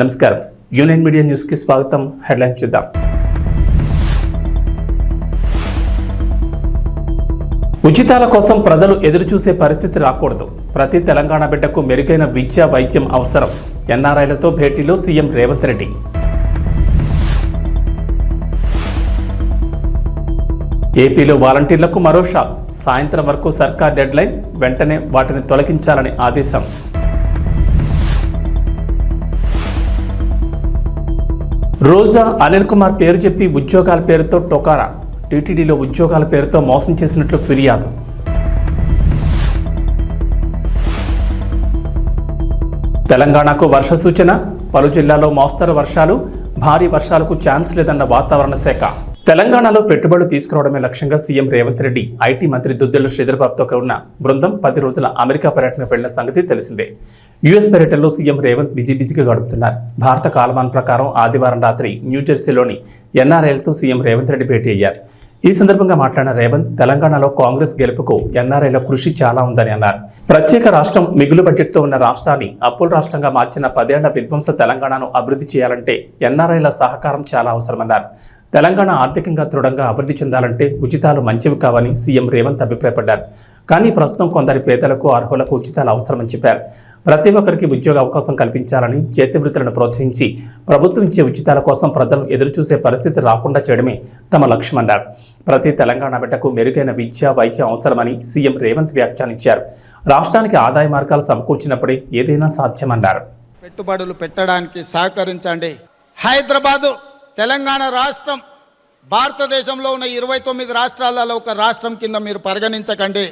నమస్కారం. Union media న్యూస్కి స్వాగతం. హెడ్లైన్ చూద్దాం. ఉచితాల కోసం ప్రజలు ఎదురుచూసే పరిస్థితి రాకూడదు. ప్రతి తెలంగాణ బిడ్డకు మెరుగైన విద్య వైద్యం అవసరం. ఎన్ఆర్ఐలతో భేటీలో సీఎం రేవంత్ రెడ్డి. ఏపీలో వాలంటీర్లకు మరో షాక్ సాయంత్రం వరకు సర్కార్ డెడ్లైన్ వెంటనే వాటిని తొలగించాలని ఆదేశం. రోజా అనిల్ కుమార్ పేరు చెప్పి ఉద్యోగాల పేరుతో టొకారా. టీటీడీలో ఉద్యోగాల పేరుతో మోసం చేసినట్లు ఫిర్యాదు. తెలంగాణకు వర్ష సూచన పలు జిల్లాల్లో మోస్తరు వర్షాలు భారీ వర్షాలకు ఛాన్స్ లేదన్న వాతావరణ శాఖ. తెలంగాణలో పెట్టుబడులు తీసుకురావడమే లక్ష్యంగా సీఎం రేవంత్ రెడ్డి ఐటీ మంత్రి దుద్దిళ్ళ శ్రీధర్బాబుతో ఉన్న బృందం పది రోజుల అమెరికా పర్యటన వెళ్ళిన సంగతి తెలిసిందే. యుఎస్ పర్యటనలో సీఎం రేవంత్ బిజీ బిజీగా గడుపుతున్నారు. భారత కాలమాన్ ప్రకారం ఆదివారం రాత్రి న్యూజెర్సీలోని ఎన్ఆర్ఐలతో సీఎం రేవంత్ రెడ్డి భేటీ అయ్యారు. ఈ సందర్భంగా మాట్లాడిన రేవంత్ తెలంగాణలో కాంగ్రెస్ గెలుపుకు ఎన్ఆర్ఐల కృషి చాలా ఉందని అన్నారు. ప్రత్యేక రాష్ట్రం మిగులు బడ్జెట్తో ఉన్న రాష్ట్రాన్ని అప్పుల రాష్ట్రంగా మార్చిన పదేళ్ళ విధ్వంస తెలంగాణను అభివృద్ధి చేయాలంటే ఎన్ఆర్ఐల సహకారం చాలా అవసరమన్నారు. తెలంగాణ ఆర్థికంగా దృఢంగా అభివృద్ధి చెందాలంటే ఉచితాలు మంచివి కావని సీఎం రేవంత్ అభిప్రాయపడ్డారు. కానీ ప్రస్తుతం కొందరి పేదలకు అర్హులకు ఉచితాలు అవసరమని చెప్పారు. ప్రతి ఒక్కరికి ఉద్యోగ అవకాశం కల్పించాలని చేతివృత్తులను ప్రోత్సహించి ప్రభుత్వం ఇచ్చే ఉచితాల కోసం ప్రజలు ఎదురుచూసే పరిస్థితి రాకుండా చేయడమే తమ లక్ష్యమన్నారు. ప్రతి తెలంగాణ బిడ్డకు మెరుగైన విద్య వైద్యం అవసరమని సీఎం రేవంత్ వ్యాఖ్యానించారు. రాష్ట్రానికి ఆదాయ మార్గాలు సమకూర్చినప్పుడే ఏదైనా సాధ్యమన్నారు. పెట్టుబడులు పెట్టడానికి సహకరించండి. హైదరాబాదు! తెలంగాణ రాష్ట్రం భారతదేశంలో ఉన్న ఇరవై తొమ్మిది రాష్ట్రాలలో ఒక రాష్ట్రం కింద మీరు పరిగణించకండి.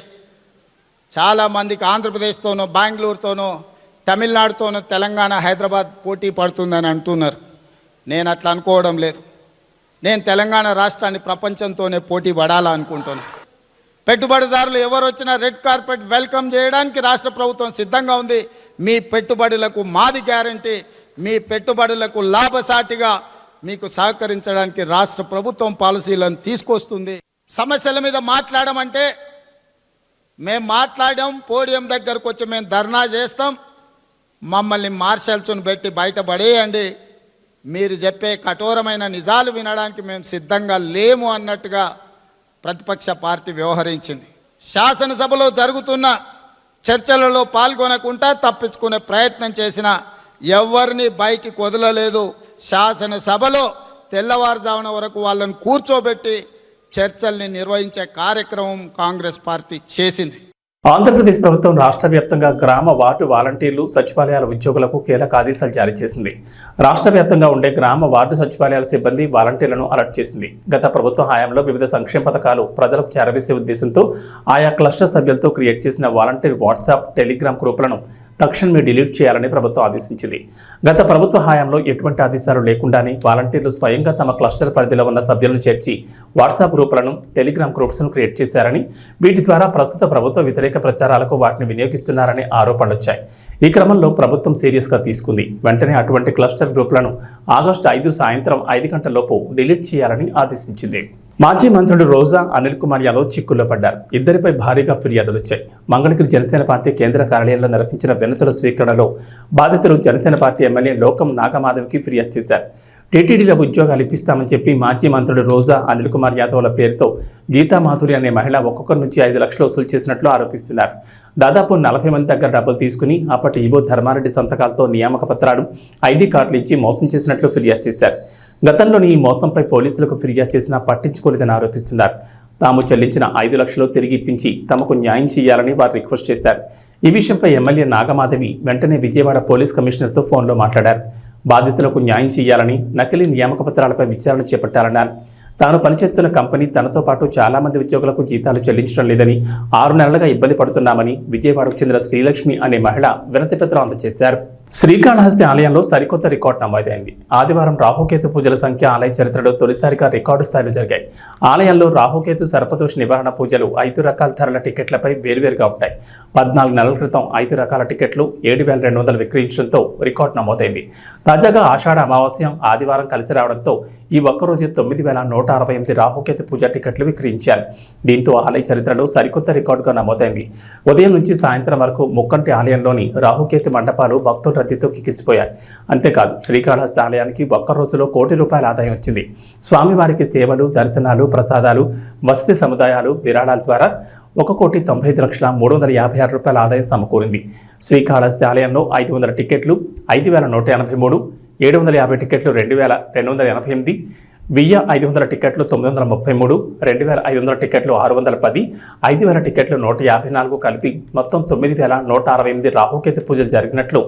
చాలామందికి ఆంధ్రప్రదేశ్తోనో బెంగళూరుతోనో తమిళనాడుతోనో తెలంగాణ హైదరాబాద్ పోటీ పడుతుందని అంటున్నారు. నేను అట్లా అనుకోవడం లేదు. నేను తెలంగాణ రాష్ట్రాన్ని ప్రపంచంతోనే పోటీ పడాలా అనుకుంటున్నాను పెట్టుబడిదారులు ఎవరు వచ్చినా రెడ్ కార్పెట్ వెల్కమ్ చేయడానికి రాష్ట్ర ప్రభుత్వం సిద్ధంగా ఉంది. మీ పెట్టుబడులకు మాది గ్యారంటీ. మీ పెట్టుబడులకు లాభసాటిగా మీకు సహకరించడానికి రాష్ట్ర ప్రభుత్వం పాలసీలను తీసుకొస్తుంది. సమస్యల మీద మాట్లాడమంటే మేము మాట్లాడాం పోడియం దగ్గరకు వచ్చి మేము ధర్నా చేస్తాం. మమ్మల్ని మార్షల్స్ను పెట్టి బయటపడేయండి. మీరు చెప్పే కఠోరమైన నిజాలు వినడానికి మేము సిద్ధంగా లేము అన్నట్టుగా ప్రతిపక్ష పార్టీ వ్యవహరించింది. శాసనసభలో జరుగుతున్న చర్చలలో పాల్గొనకుండా తప్పించుకునే ప్రయత్నం చేసిన ఎవరిని బయటికి వదలలేదు. శాసనసభలో తెల్లవారుజామున వరకు వాళ్ళని కూర్చోబెట్టి చర్చల్ని నిర్వహించే కార్యక్రమం కాంగ్రెస్ పార్టీ చేసింది. ఆంధ్రప్రదేశ్ ప్రభుత్వం రాష్ట్ర వ్యాప్తంగా గ్రామ వార్డు వాలంటీర్లు సచివాలయాల ఉద్యోగులకు కీలక ఆదేశాలు జారీ చేసింది. రాష్ట్ర వ్యాప్తంగా ఉండే గ్రామ వార్డు సచివాలయాల సిబ్బంది వాలంటీర్లను అలర్ట్ చేసింది. గత ప్రభుత్వ హయాంలో వివిధ సంక్షేమ పథకాలు ప్రజలకు చేరవేసే ఉద్దేశంతో ఆయా క్లస్టర్ సభ్యులతో క్రియేట్ చేసిన వాలంటీర్ వాట్సాప్ టెలిగ్రామ్ గ్రూపులను తక్షణమే డిలీట్ చేయాలని ప్రభుత్వం ఆదేశించింది. గత ప్రభుత్వ హయాంలో ఎటువంటి ఆదేశాలు లేకుండానే వాలంటీర్లు స్వయంగా తమ క్లస్టర్ పరిధిలో ఉన్న సభ్యులను చేర్చి వాట్సాప్ గ్రూపులను టెలిగ్రామ్ గ్రూప్స్ను క్రియేట్ చేశారని వీటి ద్వారా ప్రస్తుత ప్రభుత్వ వ్యతిరేక ప్రచారాలకు వాటిని వినియోగిస్తున్నారనే ఆరోపణలు వచ్చాయి ఈ క్రమంలో ప్రభుత్వం సీరియస్గా తీసుకుంది. వెంటనే అటువంటి క్లస్టర్ గ్రూపులను ఆగస్టు ఐదు సాయంత్రం ఐదు గంటలలోపు డిలీట్ చేయాలని ఆదేశించింది. మాజీ మంత్రులు రోజా అనిల్ కుమార్ యాదవ్ చిక్కుల్లో పడ్డారు. ఇద్దరిపై భారీగా ఫిర్యాదులు వచ్చాయి మంగళగిరి జనసేన పార్టీ కేంద్ర కార్యాలయంలో నిర్వహించిన వినతుల స్వీకరణలో బాధితులు జనసేన పార్టీ ఎమ్మెల్యే లోకం నాగమాధవ్కి ఫిర్యాదు చేశారు. టీటీడీలో ఉద్యోగాలు ఇప్పిస్తామని చెప్పి మాజీ మంత్రుడు రోజా అనిల్ కుమార్ యాదవ్ల పేరుతో గీతా మాధురి అనే మహిళ ఒక్కొక్కరి నుంచి ఐదు లక్షలు వసూలు చేసినట్లు ఆరోపిస్తున్నారు. దాదాపు నలభై మంది దగ్గర డబ్బులు తీసుకుని అప్పటి ఈవో ధర్మారెడ్డి సంతకాలతో నియామక పత్రాలు ఐడి కార్డులు ఇచ్చి మోసం చేసినట్లు ఫిర్యాదు చేశారు. గతంలోని ఈ మోసంపై పోలీసులకు ఫిర్యాదు చేసినా పట్టించుకోలేదని ఆరోపిస్తున్నారు. తాము చెల్లించిన ఐదు లక్షలు తిరిగి ఇప్పించి తమకు న్యాయం చేయాలని వారు రిక్వెస్ట్ చేశారు. ఈ విషయంపై ఎమ్మెల్యే నాగమాధవి వెంటనే విజయవాడ పోలీస్ కమిషనర్తో ఫోన్లో మాట్లాడారు. బాధితులకు న్యాయం చేయాలని నకిలీ నియామక పత్రాలపై విచారణ చేపట్టాలన్నారు. తాను పనిచేస్తున్న కంపెనీ తనతో పాటు చాలా మంది ఉద్యోగులకు జీతాలు చెల్లించడం లేదని ఆరు నెలలుగా ఇబ్బంది పడుతున్నామని విజయవాడకు చెందిన శ్రీలక్ష్మి అనే మహిళ వినతిపత్రం అందజేశారు. శ్రీకాళహస్తి ఆలయంలో సరికొత్త రికార్డు నమోదైంది. ఆదివారం రాహుకేతు పూజల సంఖ్య ఆలయ చరిత్రలో తొలిసారిగా రికార్డు స్థాయిలో జరిగాయి. ఆలయంలో రాహుకేతు సర్పదోష నివారణ పూజలు ఐదు రకాల ధరల టికెట్లపై వేరువేరుగా ఉంటాయి. పద్నాలుగు నెలల క్రితం ఐదు రకాల టికెట్లు ఏడు వేల రెండు వందలు విక్రయించడంతో రికార్డు నమోదైంది. తాజాగా ఆషాఢ అమావాస్యం ఆదివారం కలిసి రావడంతో ఈ ఒక్కరోజు తొమ్మిది వేల నూట అరవై ఎనిమిది రాహుకేతు పూజ టికెట్లు విక్రయించారు. దీంతో ఆలయ చరిత్రలో సరికొత్త రికార్డుగా నమోదైంది. ఉదయం నుంచి సాయంత్రం వరకు ముక్కంటి ఆలయంలోని రాహుకేతు మండపాలు భక్తుల రద్దీతో కిక్కిసిపోయాయి అంతేకాదు శ్రీకాళహస్తి ఆలయానికి ఒక్క రోజులో కోటి రూపాయల ఆదాయం వచ్చింది. స్వామివారికి సేవలు దర్శనాలు ప్రసాదాలు వసతి సముదాయాలు విరాళాల ద్వారా ఒక కోటి తొంభై ఐదు లక్షల మూడు వందల యాభై ఆరు రూపాయల ఆదాయం సమకూరింది. శ్రీకాళహస్తి ఆలయంలో ఐదు వందల టికెట్లు ఐదు వేల నూట ఎనభై మూడు ఏడు వందల యాభై టికెట్లు రెండు వేల రెండు వందల ఎనభై ఎనిమిది వెయ్యి ఐదు వందల టికెట్లు తొమ్మిది వందల ముప్పై మూడు రెండు వేల ఐదు వందల టికెట్లు ఆరు వందల పది ఐదు వేల టికెట్లు నూట యాభై నాలుగు కలిపి మొత్తం తొమ్మిది వేల నూట అరవై ఎనిమిది రాహుకేతు పూజలు జరిగినట్లు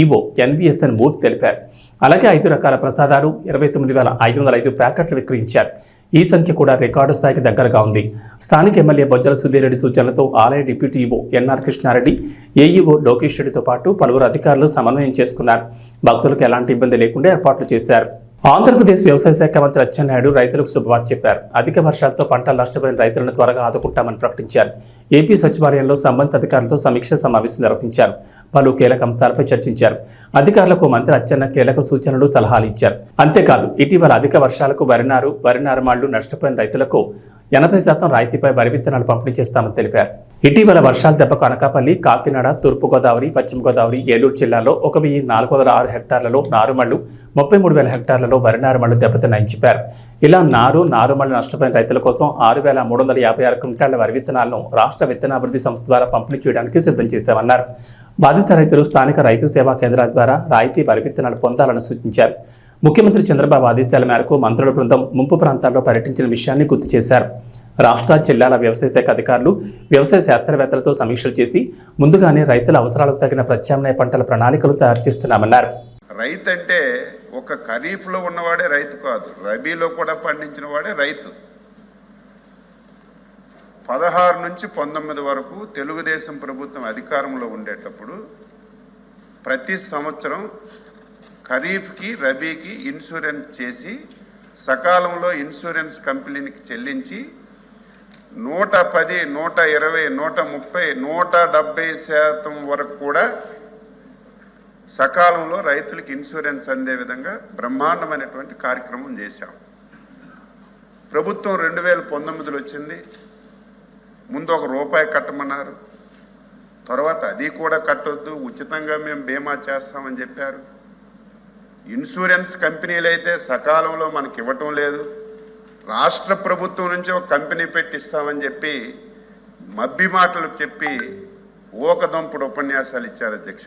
ఈవో ఎన్విఎస్ఎన్ మూర్తి తెలిపారు. అలాగే ఐదు రకాల ప్రసాదాలు ఇరవై తొమ్మిది వేల ఐదు వందల ఐదు ప్యాకెట్లు విక్రయించారు. ఈ సంఖ్య కూడా రికార్డు స్థాయికి దగ్గరగా ఉంది. స్థానిక ఎమ్మెల్యే బొజ్జల సుధీరెడ్డి సూచనలతో ఆలయ deputy EO N R Krishnareddy AEO Lokesh రెడ్డితో పాటు పలువురు అధికారులు సమన్వయం చేసుకున్నారు. భక్తులకు ఎలాంటి ఇబ్బంది లేకుండా ఏర్పాట్లు చేశారు. ఆంధ్రప్రదేశ్ వ్యవసాయ శాఖ మంత్రి అచ్చెన్నాయుడు రైతులకు శుభవార్త చెప్పారు. అధిక వర్షాలతో పంటలు నష్టపోయిన రైతులను త్వరగా ఆదుకుంటామని ప్రకటించారు. ఏపీ సచివాలయంలో సంబంధిత అధికారులతో సమీక్ష సమావేశం నిర్వహించారు. పలు కీలక అంశాలపై చర్చించారు. అధికారులకు మంత్రి అచ్చెన్న కీలక సూచనలు సలహాలు ఇచ్చారు. అంతేకాదు ఇటీవల అధిక వర్షాలకు వరినారు వరి నారుమాళ్ళు నష్టపోయిన రైతులకు ఎనభై శాతం రాయితీపై వరి విత్తనాలు పంపిణీ చేస్తామని తెలిపారు. ఇటీవల వర్షాల దెబ్బకు అనకాపల్లి కాకినాడ తూర్పుగోదావరి పశ్చిమ గోదావరి ఏలూరు జిల్లాలో ఒక వెయ్యి నాలుగు వందల ఆరు హెక్టార్లలో నారుమళ్ళు ముప్పై మూడు వేల హెక్టార్లలో వరి నారుమళ్ళు దెబ్బతిన్నాయని చెప్పారు. ఇలా నారు నారుమళ్ళు నష్టపోయిన రైతుల కోసం ఆరు వేల మూడు వందల యాభై ఆరు క్వింటాళ్ళ వరి విత్తనాలను రాష్ట్ర విత్తనాభివృద్ధి సంస్థ ద్వారా పంపిణీ చేయడానికి సిద్ధం చేశామన్నారు. బాధిత రైతులు స్థానిక రైతు సేవా కేంద్రాల ద్వారా రాయితీ వరి విత్తనాలు పొందాలని సూచించారు. ముఖ్యమంత్రి చంద్రబాబు ఆదేశాల మేరకు మంత్రుల బృందం ముంపు ప్రాంతాల్లో పర్యటించిన విషయాన్ని గుర్తు చేశారు. రాష్ట్ర జిల్లాల వ్యవసాయ శాఖ అధికారులు వ్యవసాయ శాస్త్రవేత్తలతో సమీక్షలు చేసి ముందుగానే రైతుల అవసరాలకు తగిన ప్రత్యామ్నాయ పంటల ప్రణాళికలు తయారు చేస్తున్నామన్నారు. రైతు అంటే ఒక ఖరీఫ్లో ఉన్నవాడే రైతు కాదు. రబీలో కూడా పండించిన వాడే రైతు. పదహారు నుంచి పంతొమ్మిది వరకు తెలుగుదేశం ప్రభుత్వం అధికారంలో ఉండేటప్పుడు ప్రతి సంవత్సరం ఖరీఫ్కి రబీకి ఇన్సూరెన్స్ చేసి సకాలంలో ఇన్సూరెన్స్ కంపెనీకి చెల్లించి నూట పది నూట ఇరవై నూట ముప్పై నూట డెబ్బై శాతం వరకు కూడా సకాలంలో రైతులకు ఇన్సూరెన్స్ అందే విధంగా బ్రహ్మాండమైనటువంటి కార్యక్రమం చేశాం. ప్రభుత్వం రెండు వేల పంతొమ్మిదిలో వచ్చింది. ముందు ఒక రూపాయి కట్టమన్నారు. తర్వాత అది కూడా కట్టొద్దు. ఉచితంగా మేము బీమా చేస్తామని చెప్పారు. ఇన్సూరెన్స్ కంపెనీలు అయితే సకాలంలో మనకి ఇవ్వటం లేదు. రాష్ట్ర ప్రభుత్వం నుంచి ఒక కంపెనీ పెట్టిస్తామని చెప్పి మబ్బి మాటలు చెప్పి ఊకదంపుడు ఉపన్యాసాలు ఇచ్చారు అధ్యక్ష.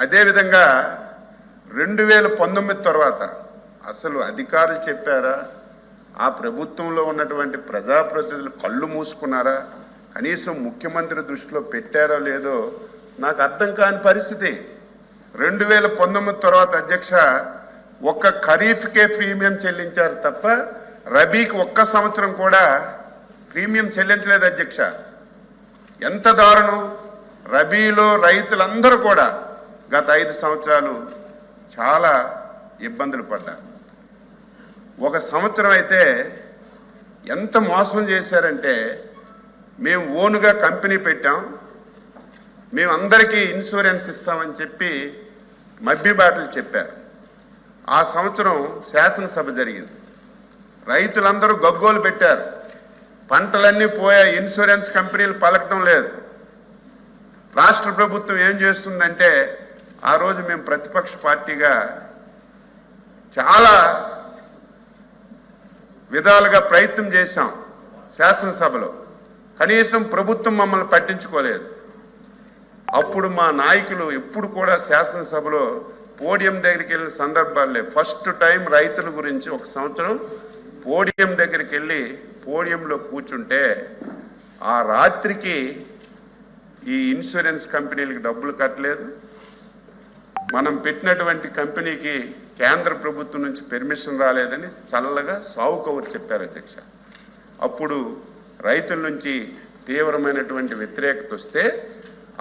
అదేవిధంగా రెండు వేల పంతొమ్మిది తర్వాత అసలు అధికారులు చెప్పారా? ఆ ప్రభుత్వంలో ఉన్నటువంటి ప్రజాప్రతినిధులు కళ్ళు మూసుకున్నారా? కనీసం ముఖ్యమంత్రి దృష్టిలో పెట్టారో లేదో నాకు అర్థం కాని పరిస్థితి. రెండు వేల పంతొమ్మిది తర్వాత అధ్యక్ష ఒక్క ఖరీఫ్కే ప్రీమియం చెల్లించారు తప్ప రబీకి ఒక్క సంవత్సరం కూడా ప్రీమియం చెల్లించలేదు అధ్యక్ష. ఎంత దారుణం. రబీలో రైతులందరూ కూడా గత ఐదు సంవత్సరాలు చాలా ఇబ్బందులు పడ్డారు. ఒక సంవత్సరం అయితే ఎంత మోసం చేశారంటే మేము ఓనుగా కంపెనీ పెట్టాం మేము అందరికీ ఇన్సూరెన్స్ ఇస్తామని చెప్పి మభ్యబాటలు చెప్పారు. ఆ సంవత్సరం శాసనసభ జరిగింది. రైతులందరూ గగ్గోలు పెట్టారు. పంటలన్నీ పోయాయి. ఇన్సూరెన్స్ కంపెనీలు పలకడం లేదు. రాష్ట్ర ప్రభుత్వం ఏం చేస్తుందంటే ఆ రోజు మేము ప్రతిపక్ష పార్టీగా చాలా విధాలుగా ప్రయత్నం చేశాం శాసనసభలో. కనీసం ప్రభుత్వం మమ్మల్ని పట్టించుకోలేదు. అప్పుడు మా నాయకులు ఎప్పుడు కూడా శాసనసభలో పోడియం దగ్గరికి వెళ్ళిన సందర్భాలు లేవు. ఫస్ట్ టైం రైతుల గురించి ఒక సంవత్సరం పోడియం దగ్గరికి వెళ్ళి పోడియంలో కూర్చుంటే ఆ రాత్రికి ఈ ఇన్సూరెన్స్ కంపెనీలకు డబ్బులు కట్టలేదు. మనం పెట్టినటువంటి కంపెనీకి కేంద్ర ప్రభుత్వం నుంచి పెర్మిషన్ రాలేదని చల్లగా సావుకౌరు చెప్పారు అధ్యక్ష. అప్పుడు రైతుల నుంచి తీవ్రమైనటువంటి వ్యతిరేకత వస్తే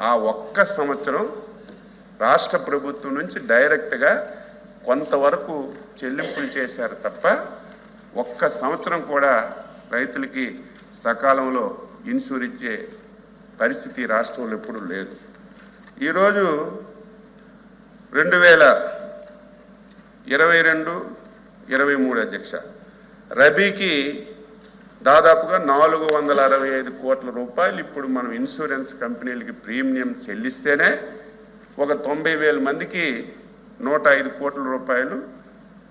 ఆ ఒక్క సంవత్సరం రాష్ట్ర ప్రభుత్వం నుంచి డైరెక్ట్గా కొంతవరకు చెల్లింపులు చేశారు తప్ప ఒక్క సంవత్సరం కూడా రైతులకి సకాలంలో ఇన్సూర్ ఇచ్చే పరిస్థితి రాష్ట్రంలో ఎప్పుడూ లేదు. ఈరోజు రెండు వేల ఇరవై రెండు ఇరవై మూడు అధ్యక్ష రబీకి దాదాపుగా నాలుగు వందల అరవై ఐదు కోట్ల రూపాయలు ఇప్పుడు మనం ఇన్సూరెన్స్ కంపెనీలకి ప్రీమియం చెల్లిస్తేనే ఒక తొంభై వేల మందికి నూట ఐదు కోట్ల రూపాయలు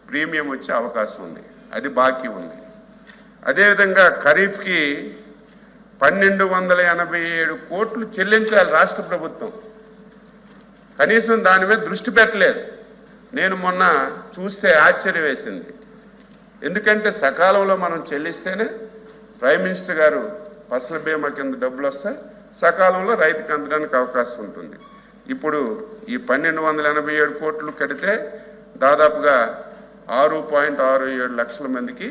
ప్రీమియం వచ్చే అవకాశం ఉంది. అది బాకీ ఉంది. అదేవిధంగా ఖరీఫ్కి పన్నెండు వందల ఎనభై ఏడు కోట్లు చెల్లించాలి రాష్ట్ర ప్రభుత్వం. కనీసం దాని మీద దృష్టి పెట్టలేదు. నేను మొన్న చూస్తే ఆశ్చర్యం వేసింది ఎందుకంటే సకాలంలో మనం చెల్లిస్తేనే ప్రైమ్ మినిస్టర్ గారు ఫసల్ బీమా కింద డబ్బులు వస్తే సకాలంలో రైతుకి అందడానికి అవకాశం ఉంటుంది. ఇప్పుడు ఈ పన్నెండు వందల ఎనభై ఏడు కోట్లు కడితే దాదాపుగా ఆరు పాయింట్ ఆరు ఏడు లక్షల మందికి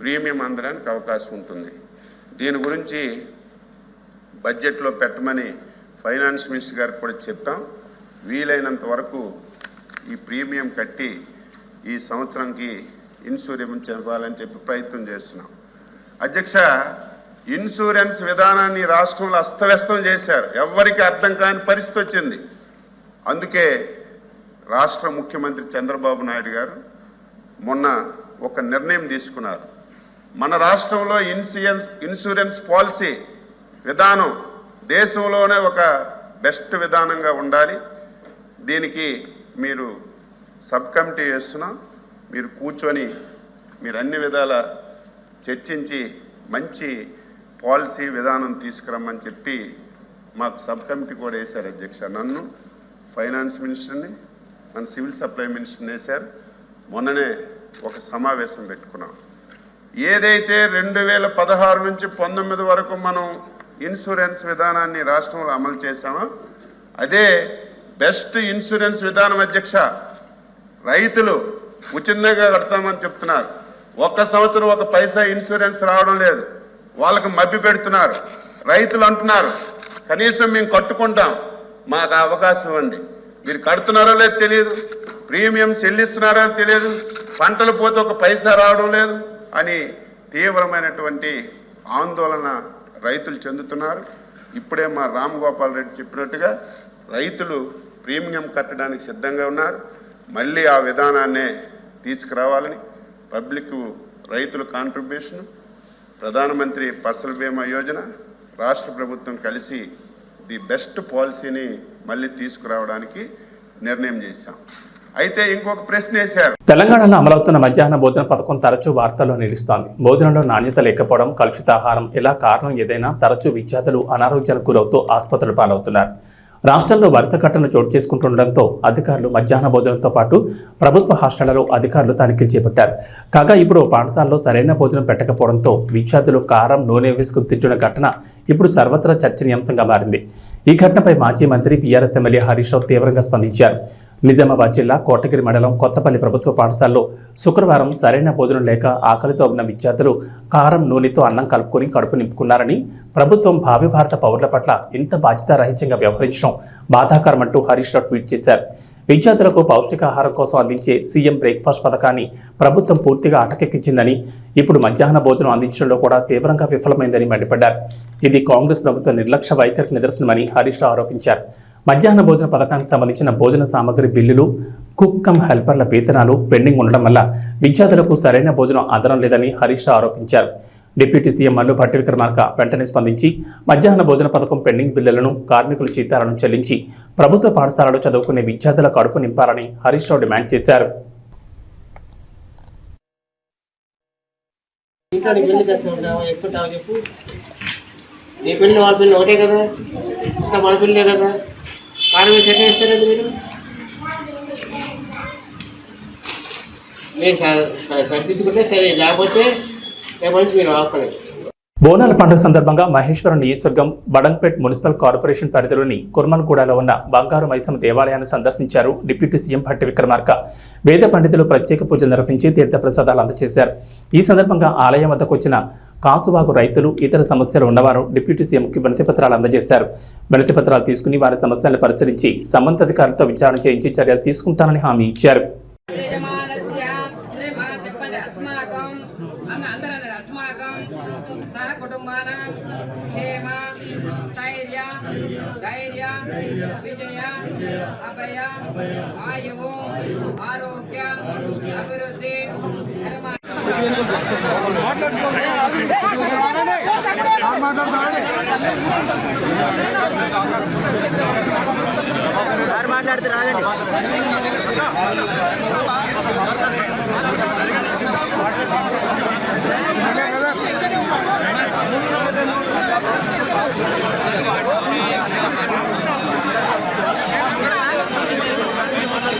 ప్రీమియం అందడానికి అవకాశం ఉంటుంది. దీని గురించి బడ్జెట్లో పెట్టమని ఫైనాన్స్ మినిస్టర్ గారికి కూడా చెప్పాం. వీలైనంత వరకు ఈ ప్రీమియం కట్టి ఈ సంవత్సరంకి ఇన్సూరెన్స్ ఇవ్వాలని చెప్పి ప్రయత్నం చేస్తున్నాం. అధ్యక్ష ఇన్సూరెన్స్ విధానాన్ని రాష్ట్రంలో అస్తవ్యస్తం చేశారు. ఎవరికి అర్థం కాని పరిస్థితి వచ్చింది. అందుకే రాష్ట్ర ముఖ్యమంత్రి చంద్రబాబు నాయుడు గారు మొన్న ఒక నిర్ణయం తీసుకున్నారు. మన రాష్ట్రంలో ఇన్సూరెన్స్ ఇన్సూరెన్స్ పాలసీ విధానం దేశంలోనే ఒక బెస్ట్ విధానంగా ఉండాలి. దీనికి మీరు సబ్ కమిటీ వేస్తున్నాం. మీరు కూర్చొని మీరు అన్ని విధాల చర్చించి మంచి పాలసీ విధానం తీసుకురమ్మని చెప్పి మాకు సబ్ కమిటీ కూడా వేశారు అధ్యక్ష. నన్ను ఫైనాన్స్ మినిస్టర్ని మన సివిల్ సప్లై మినిస్టర్ని వేశారు. మొన్ననే ఒక సమావేశం పెట్టుకున్నాం. ఏదైతే రెండు వేల పదహారు నుంచి పంతొమ్మిది వరకు మనం ఇన్సూరెన్స్ విధానాన్ని రాష్ట్రంలో అమలు చేశామో అదే బెస్ట్ ఇన్సూరెన్స్ విధానం అధ్యక్ష. రైతులు ఉచితంగా కడతామని చెప్తున్నారు. ఒక్క సంవత్సరం ఒక పైసా ఇన్సూరెన్స్ రావడం లేదు. వాళ్ళకి మభ్య పెడుతున్నారు. రైతులు అంటున్నారు కనీసం మేము కట్టుకుంటాం. మాకు అవకాశం అండి మీరు కడుతున్నారో లేదో తెలియదు ప్రీమియం చెల్లిస్తున్నారో తెలియదు పంటలు పోతే ఒక పైసా రావడం లేదు అని తీవ్రమైనటువంటి ఆందోళన రైతులు చెందుతున్నారు. ఇప్పుడే మా రామ్ గోపాల్ రెడ్డి చెప్పినట్టుగా రైతులు ప్రీమియం కట్టడానికి సిద్ధంగా ఉన్నారు. మళ్ళీ ఆ విధానాన్నే తీసుకురావాలని పబ్లిక్ రైతుల కాంట్రిబ్యూషన్ ప్రధానమంత్రి ఫసల్ బీమా యోజన రాష్ట్ర ప్రభుత్వం కలిసి ది బెస్ట్ పాలసీని మళ్ళీ తీసుకురావడానికి నిర్ణయం చేశాం. అయితే ఇంకొక ప్రశ్న వేశారు. తెలంగాణలో అమలవుతున్న మధ్యాహ్న భోజన పథకం తరచూ వార్తల్లో నిలుస్తోంది. భోజనంలో నాణ్యత లేకపోవడం కలుషిత ఆహారం ఇలా కారణం ఏదైనా తరచూ విద్యార్థులు అనారోగ్యాలకు గురవుతూ ఆసుపత్రులు పాలవుతున్నారు. రాష్ట్రంలో వరుస ఘటనలు చోటు చేసుకుంటుండటంతో అధికారులు మధ్యాహ్న భోజనంతో పాటు ప్రభుత్వ హాస్టళ్ళలో అధికారులు తనిఖీలు చేపట్టారు. కాగా ఇప్పుడు పాఠశాలలో సరైన భోజనం పెట్టకపోవడంతో విద్యార్థులు కారం నూనె వేసుకుని తింటున్న ఘటన ఇప్పుడు సర్వత్రా చర్చనీయాంశంగా మారింది. ఈ ఘటనపై మాజీ మంత్రి పీఆర్ఎస్ ఎమ్మెల్యే హరీష్ రావు తీవ్రంగా స్పందించారు. నిజామాబాద్ జిల్లా కోటగిరి మండలం కొత్తపల్లి ప్రభుత్వ పాఠశాలలో శుక్రవారం సరైన భోజనం లేక ఆకలితో ఉన్న విద్యార్థులు కారం నూనెతో అన్నం కలుపుకొని కడుపు నింపుకున్నారని ప్రభుత్వం భావి భారత పౌరుల పట్ల ఇంత బాధ్యతారహిత్యంగా వ్యవహరించడం బాధాకరమంటూ హరీష్ రావు ట్వీట్ చేశారు. విద్యార్థులకు పౌష్టికాహారం కోసం అందించే సీఎం బ్రేక్ఫాస్ట్ పథకాన్ని ప్రభుత్వం పూర్తిగా అటకెక్కించిందని ఇప్పుడు మధ్యాహ్న భోజనం అందించడంలో కూడా తీవ్రంగా విఫలమైందని మండిపడ్డారు. ఇది కాంగ్రెస్ ప్రభుత్వ నిర్లక్ష్య వైఖరికి నిదర్శనమని హరీష్ రావు ఆరోపించారు. మధ్యాహ్న భోజన పథకానికి సంబంధించిన భోజన సామాగ్రి బిల్లులు కుక్ కమ్ హెల్పర్ల వేతనాలు పెండింగ్ ఉండడం వల్ల విద్యార్థులకు సరైన భోజనం అందడం లేదని హరీష్ రావు ఆరోపించారు. డిప్యూటీ సీఎం మల్లు భట్టి విక్రమార్క వెంటనే స్పందించి మధ్యాహ్న భోజన పథకం పెండింగ్ బిల్లులను కార్మికుల జీతాలను చెల్లించి ప్రభుత్వ పాఠశాలలో చదువుకునే విద్యార్థుల కడుపు నింపాలని హరీష్ రావు డిమాండ్ చేశారు. నీ పిల్లలు వాళ్ళ పిల్లలు ఒకటే కదా? ఇంకా మన పిల్లలే కదా? కార్మికులు వేసి ఎట్లా ఇస్తారండి మీరు మీరు సరిదిద్దుకుంటే సరే లేకపోతే బోనాల పండుగ సందర్భంగా మహేశ్వరం నియోజకవర్గం బడంపేట్ మున్సిపల్ కార్పొరేషన్ పరిధిలోని కుర్మన్గూడలో ఉన్న బంగారు మైసమ్మ దేవాలయాన్ని సందర్శించారు డిప్యూటీ సీఎం భట్టి విక్రమార్క. వేద పండితులు ప్రత్యేక పూజలు నిర్వహించి తీర్థప్రసాదాలు అందజేశారు. ఈ సందర్భంగా ఆలయం వద్దకు వచ్చిన కాసువాగు రైతులు ఇతర సమస్యలు ఉన్నవారు డిప్యూటీ సీఎంకి వినతి పత్రాలు అందజేశారు. వినతి పత్రాలు తీసుకుని వారి సమస్యలను పరిశీలించి సంబంధిత అధికారులతో విచారణ చేయించి చర్యలు తీసుకుంటానని హామీ ఇచ్చారు. ఆయువు ఆరోగ్య అభివృద్ధి ధర్మ ధర్మ మాట్లాడితే రాగండి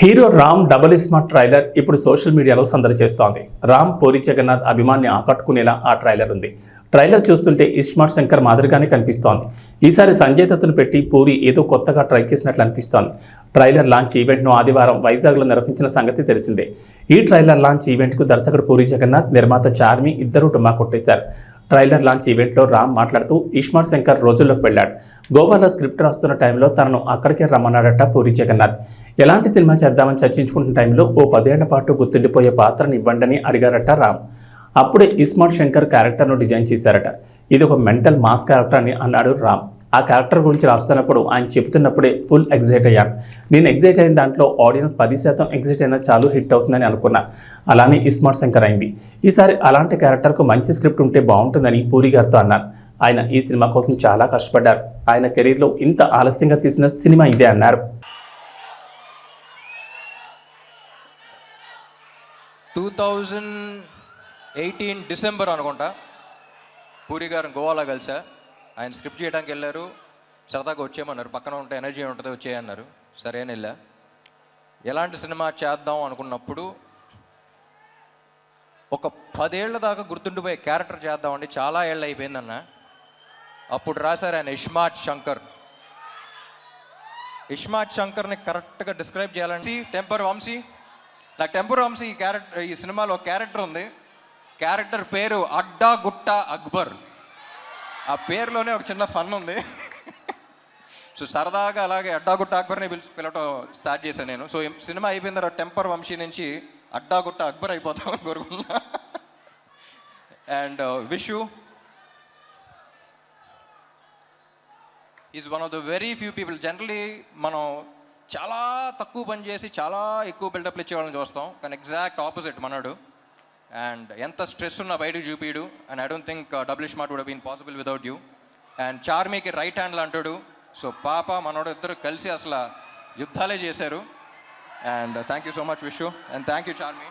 hero Ram double smart trailer ఇప్పుడు సోషల్ మీడియాలో సందడి చేస్తోంది. రామ్ పూరి జగన్నాథ్ అభిమాన్ని ఆకట్టుకునేలా ఆ ట్రైలర్ ఉంది. ట్రైలర్ చూస్తుంటే ఇస్మార్ట్ శంకర్ మాదిరిగానే కనిపిస్తోంది. ఈసారి సంజయ్ దత్తును పెట్టి పూరి ఏదో కొత్తగా ట్రై చేసినట్లు అనిపిస్తోంది. ట్రైలర్ లాంచ్ ఈవెంట్ను ఆదివారం వైజాగ్లో నిర్వహించిన సంగతి తెలిసిందే. ఈ ట్రైలర్ లాంచ్ ఈవెంట్కు దర్శకుడు పూరి జగన్నాథ్ నిర్మాత చార్మి ఇద్దరూ డుమ్మా కొట్టేశారు. ట్రైలర్ లాంచ్ ఈవెంట్లో రామ్ మాట్లాడుతూ ఇష్మార్ శంకర్ రోజుల్లోకి వెళ్ళాడు. గోవాలో స్క్రిప్ట్ రాస్తున్న టైంలో తనను అక్కడికే రమ్మన్నాడట పూరి జగన్నాథ్. ఎలాంటి సినిమా చేద్దామని చర్చించుకుంటున్న టైంలో ఓ పదేళ్ళ పాటు గుర్తుండిపోయే పాత్రను ఇవ్వండని అడిగారట రామ్. అప్పుడే ఇస్మార్ట్ శంకర్ క్యారెక్టర్ను డిజైన్ చేశారట. ఇది ఒక మెంటల్ మాస్ క్యారెక్టర్ అని అన్నాడు రామ్. ఆ క్యారెక్టర్ గురించి రాస్తున్నప్పుడు ఆయన చెబుతున్నప్పుడే ఫుల్ ఎగ్జైట్ అయ్యాను. నేను ఎగ్జైట్ అయిన దాంట్లో ఆడియన్స్ పది శాతం ఎగ్జైట్ అయినా చాలు హిట్ అవుతుందని అనుకున్నా. అలానే ఇస్మార్ట్ శంకర్ అయింది. ఈసారి అలాంటి క్యారెక్టర్కు మంచి స్క్రిప్ట్ ఉంటే బాగుంటుందని పూరి గారితో అన్నాను ఆయన ఈ సినిమా కోసం చాలా కష్టపడ్డారు. ఆయన కెరీర్లో ఇంత ఆలస్యంగా తీసిన సినిమా ఇదే అన్నారు. టూ థౌజండ్ ఎయిటీన్ డిసెంబర్ అనుకుంటా. పూరి గారు గోవాలో కలిసా. ఆయన స్క్రిప్ట్ చేయడానికి వెళ్ళారు. సరదాగా వచ్చేయమన్నారు. పక్కన ఉంటే ఎనర్జీ ఉంటుంది వచ్చేయన్నారు. సరే అని వెళ్ళా. ఎలాంటి సినిమా చేద్దాం అనుకున్నప్పుడు ఒక పదేళ్ళ దాకా గుర్తుండిపోయే క్యారెక్టర్ చేద్దామండి. చాలా ఏళ్ళు అయిపోయిందన్న. అప్పుడు రాశారు ఆయన ఇష్మాట్ శంకర్. ఇష్మాట్ శంకర్ని కరెక్ట్గా డిస్క్రైబ్ చేయాలంటే టెంపర్ వంశీ. నాకు టెంపర్ వంశీ ఈ క్యారెక్టర్ ఈ సినిమాలో ఒక క్యారెక్టర్ ఉంది. క్యారెక్టర్ పేరు అడ్డా గుట్ట అక్బర్. ఆ పేరులోనే ఒక చిన్న ఫన్ ఉంది. సో సరదాగా అలాగే అడ్డాగుట్ట అక్బర్ని పిలిచి పిలవటం స్టార్ట్ చేశాను నేను. సో సినిమా అయిపోయిన తర్వాత టెంపర్ వంశీ నుంచి అడ్డాగుట్ట అక్బర్ అయిపోతామని కోరుకున్నా and wish you is one of the very few people generally మనం చాలా తక్కువ పని చేసి చాలా ఎక్కువ బిల్డప్లు ఇచ్చేవాళ్ళని చూస్తాం. కానీ ఎగ్జాక్ట్ ఆపోజిట్ మనడు. అండ్ ఎంత స్ట్రెస్ ఉన్నా బయటకు చూపిడు and I don't think double i smart would been possible without you and చార్మీకి right హ్యాండ్లు అంటాడు. సో పాప మనోడు ఇద్దరు కలిసి అసలు యుద్ధాలే చేశారు. And thank you so much Vishu and thank you Charmi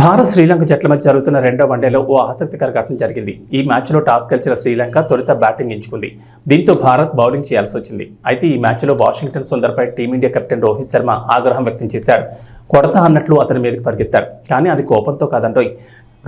Bharat Sri Lanka జట్ల మధ్య జరుగుతున్న రెండో వన్డేలో ఓ ఆసక్తికర ఘటన జరిగింది. ఈ మ్యాచ్లో టాస్ గెలిచిన శ్రీలంక తొలుత బ్యాటింగ్ ఎంచుకుంది. దీంతో భారత్ బౌలింగ్ చేయాల్సి వచ్చింది. అయితే ఈ మ్యాచ్లో Washington సుందర్పై team India captain Rohit Sharma ఆగ్రహం వ్యక్తం చేశాడు. కొడతా అన్నట్లు అతని మీదకి పరిగెత్తాడు. కానీ అది కోపంతో కాదంటోయ్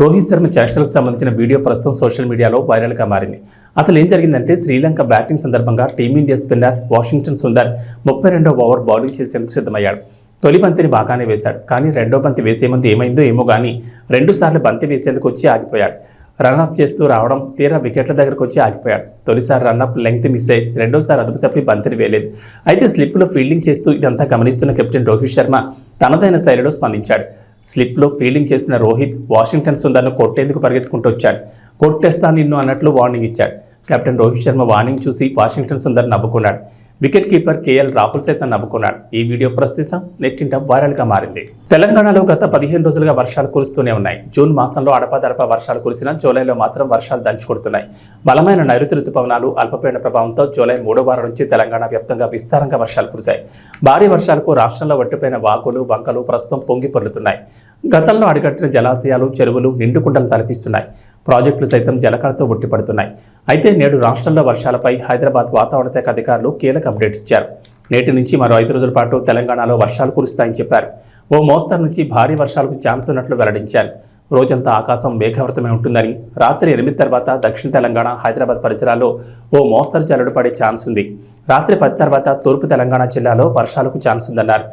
రోహిత్ శర్మ చేష్టలకు సంబంధించిన వీడియో ప్రస్తుతం సోషల్ మీడియాలో వైరల్గా మారింది. అసలు ఏం జరిగిందంటే శ్రీలంక బ్యాటింగ్ సందర్భంగా team India spinner Washington Sundar ముప్పై రెండో ఓవర్ బౌలింగ్ చేసేందుకు సిద్ధమయ్యాడు. తొలి బంతిని బాగానే వేశాడు. కానీ రెండో బంతి వేసే ముందు ఏమైందో ఏమో కానీ రెండుసార్లు బంతి వేసేందుకు వచ్చి ఆగిపోయాడు. రన్అప్ చేస్తూ రావడం తీరా వికెట్ల దగ్గరకు వచ్చి ఆగిపోయాడు. తొలిసారి రన్అప్ లెంగ్త్ మిస్ అయ్యి రెండోసారి అదుపు తప్పి బంతిని వేయలేదు. అయితే స్లిప్లో ఫీల్డింగ్ చేస్తూ ఇదంతా గమనిస్తున్న కెప్టెన్ రోహిత్ శర్మ తనదైన శైలిలో స్పందించాడు. స్లిప్లో ఫీల్డింగ్ చేస్తున్న రోహిత్ వాషింగ్టన్ సుందర్ను కొట్టేందుకు పరిగెత్తుకుంటూ వచ్చాడు. కొట్టేస్తా నిన్ను అన్నట్లు వార్నింగ్ ఇచ్చాడు. కెప్టెన్ రోహిత్ శర్మ వార్నింగ్ చూసి వాషింగ్టన్ సుందర్ నవ్వుకున్నాడు. వికెట్ కీపర్ కేఎల్ రాహుల్ సైతం నవ్వుకున్నాడు. ఈ వీడియో ప్రస్తుతం నెట్టింట వైరల్గా మారింది. తెలంగాణలో గత పదిహేను రోజులుగా వర్షాలు కురుస్తూనే ఉన్నాయి. జూన్ మాసంలో అడపాదడపా వర్షాలు కురిసినా జూలైలో మాత్రం వర్షాలు దంచుకొడుతున్నాయి. బలమైన నైరుతి రుతుపవనాలు అల్పపీడన ప్రభావంతో జూలై మూడో వారం నుంచి తెలంగాణ వ్యాప్తంగా విస్తారంగా వర్షాలు కురిశాయి. భారీ వర్షాలకు రాష్ట్రంలో వట్టిపోయిన వాగులు వంకలు ప్రస్తుతం పొంగి పొర్లుతున్నాయి. గతంలో అడిగట్టిన జలాశయాలు చెరువులు నిండుకుండలు తలపిస్తున్నాయి. ప్రాజెక్టులు సైతం జలకళతో ఉట్టిపడుతున్నాయి. అయితే నేడు రాష్ట్రంలో వర్షాలపై హైదరాబాద్ వాతావరణ శాఖ అధికారులు కీలక అప్డేట్ ఇచ్చారు. నేటి నుంచి మరో ఐదు రోజుల పాటు తెలంగాణలో వర్షాలు కురుస్తాయని చెప్పారు. ఓ మోస్తరు నుంచి భారీ వర్షాలకు ఛాన్స్ ఉన్నట్లు వెల్లడించారు. రోజంతా ఆకాశం మేఘావృతమై ఉంటుందని రాత్రి ఎనిమిది తర్వాత దక్షిణ తెలంగాణ హైదరాబాద్ పరిసరాల్లో ఓ మోస్తరు జల్లుడు పడే ఛాన్స్ ఉంది. రాత్రి పది తర్వాత తూర్పు తెలంగాణ జిల్లాలో వర్షాలకు ఛాన్స్ ఉందన్నారు.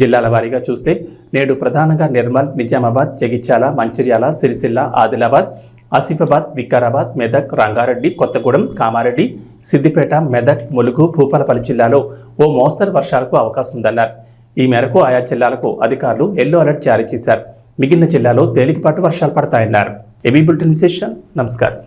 జిల్లాల వారీగా చూస్తే నేడు ప్రధానంగా నిర్మల్ నిజామాబాద్ జగిత్యాల మంచిర్యాల సిరిసిల్ల ఆదిలాబాద్ ఆసిఫాబాద్ వికారాబాద్ మెదక్ రంగారెడ్డి కొత్తగూడెం కామారెడ్డి సిద్దిపేట మెదక్ ములుగు భూపాలపల్లి జిల్లాలో ఓ మోస్తరు వర్షాలకు అవకాశం ఉందన్నారు. ఈ మేరకు ఆయా జిల్లాలకు అధికారులు ఎల్లో అలర్ట్ జారీ చేశారు. మిగిలిన జిల్లాలో తేలికపాటు వర్షాలు పడతాయన్నారు. ఏబీ బులెటిన్ విశేషం నమస్కారం.